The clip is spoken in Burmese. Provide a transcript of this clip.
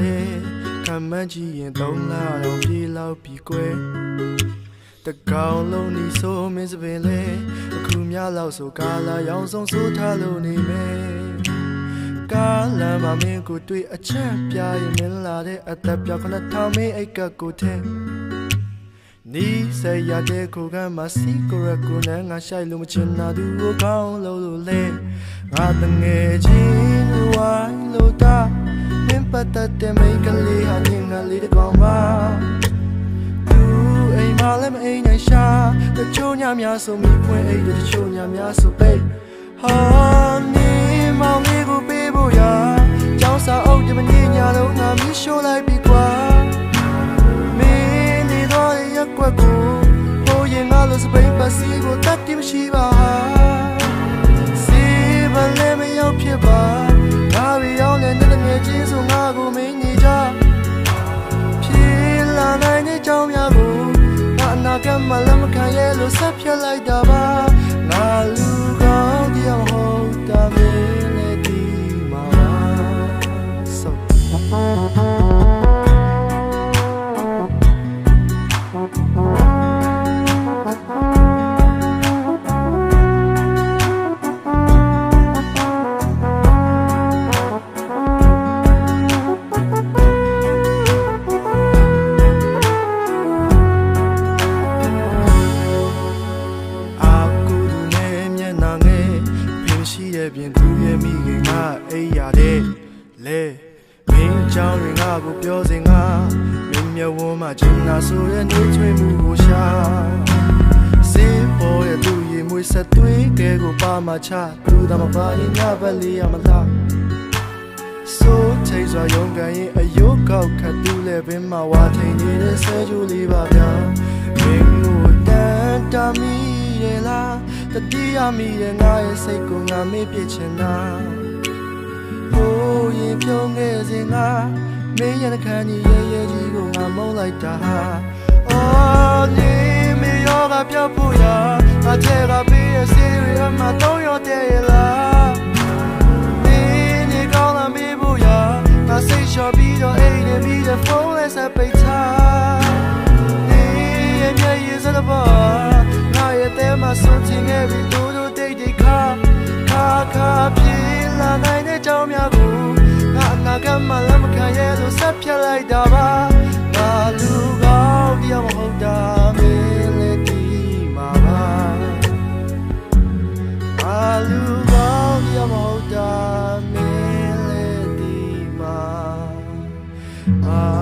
လဲခံမှန်းကြည့်ရင်သုံးလတော့ပြေလောက်ပြီကွယ်တကောင်လုံးနီဆိုမင်းစပင်လဲအခုမြလောက်ဆိုကာလာရောင်ဆုံးဆိုးထားလို့နေမယ်ကာလာမမင်းကိုတွေ့အချက်ပြရင်မင်းလာတဲ့အသက်ပြောင်းခဏထောင်မင်းအိတ်ကကိုထဲနီးစရတဲ့ကိုကမစီကိုရကိုနဲ့ငါရှိုက်လို့မချင်တာသူကိုကောင်းလို့လို့လဲငါတငယ်ချင်းဝိုင်းလို့တာမင်း ပတ်သက်တဲ့မိန်းကလေးဟာညင်ငါလေးတစ်ကောင်ပါသူအိမ်မလည်းမအိမ်နိုင်ရှာတချို့ညများဆိုမိဖွင့်အိတ်တချို့ညများဆိုပိတ်ဟာနေမောင်လေးကိုပေးဖို့ရာကျောင်းစာအုပ်ဒီမနေ့ညလုံးငါမြရှိုးလိုက်ပြီကွာမင်းနေတော့ရက်ကွက်ကိုဟိုရင်ငါလို့စပိန်ပတ်စီကိုတတ်တိမရှိပါ လို့ဆက်ဖြတ်လိုက်တာပါ ပြင်သူရဲ့မိခင်ကအိပ်ရတဲ့လေမင်းကြောင့်ရင်ငါကိုပြောစင်ငါမင်းမျက်ဝန်းမှာချင်နာဆိုရဲ့နှွေးချွေးမှုကိုရှာစေပေါ်ရဲ့သူရဲ့မွေးဆက်သွေးကဲကိုပါမချသူတမပါရင်ညဘက်လေးရမလားဆိုချိတ်စွာရုံကန်ရင်အယုတ်ကောက်ခတ်သူလည်းပင်မှာဝါထိန်နေတဲ့ဆဲကျူလေးပါဗျာမင်းကိုတန်တာမီရဲ့လား တတိယမီရဲ့ငါရဲ့စိတ်ကိုငါမေ့ပြစ်ချင်တာဟိုးရင်ပြုံးခဲ့စဉ်ငါမင်းရဲ့နှခမ်းကြီးရဲ့ရဲ့ကြီးကိုငါမုန်းလိုက်တာအော်နေမရောကပြောက်ဖို့ရငါချဲကပေးရဲ့စီရီအမတော့ရတဲ့ရဲ့လားနေနေကောင်းလာမေးဖို့ရငါစိတ်လျှော်ပြီးတော့အိမ်နေပြီးတဲ့ဖုန်းလေးဆက်ပိတ်ထားနေရဲ့မျက်ရည်စတဲ့ဘောငါရဲ့တဲ မှာဆုံးချင်ခဲ့ပြီးဒူးဒူးတိတ်တိတ်ခါခါခါပြေးလာနိုင်တဲ့ကြောင်းများကိုငါအနာဂတ်မှာလက်မခံရဲလို့ဆက်ပြလိုက်တာပါငါလူကောင်းတယောက်မဟုတ်တာမင်းလည်းဒီမှာပါငါလူကောင်းတယောက်မဟုတ်တာမင်းလည်းဒီမှာပါ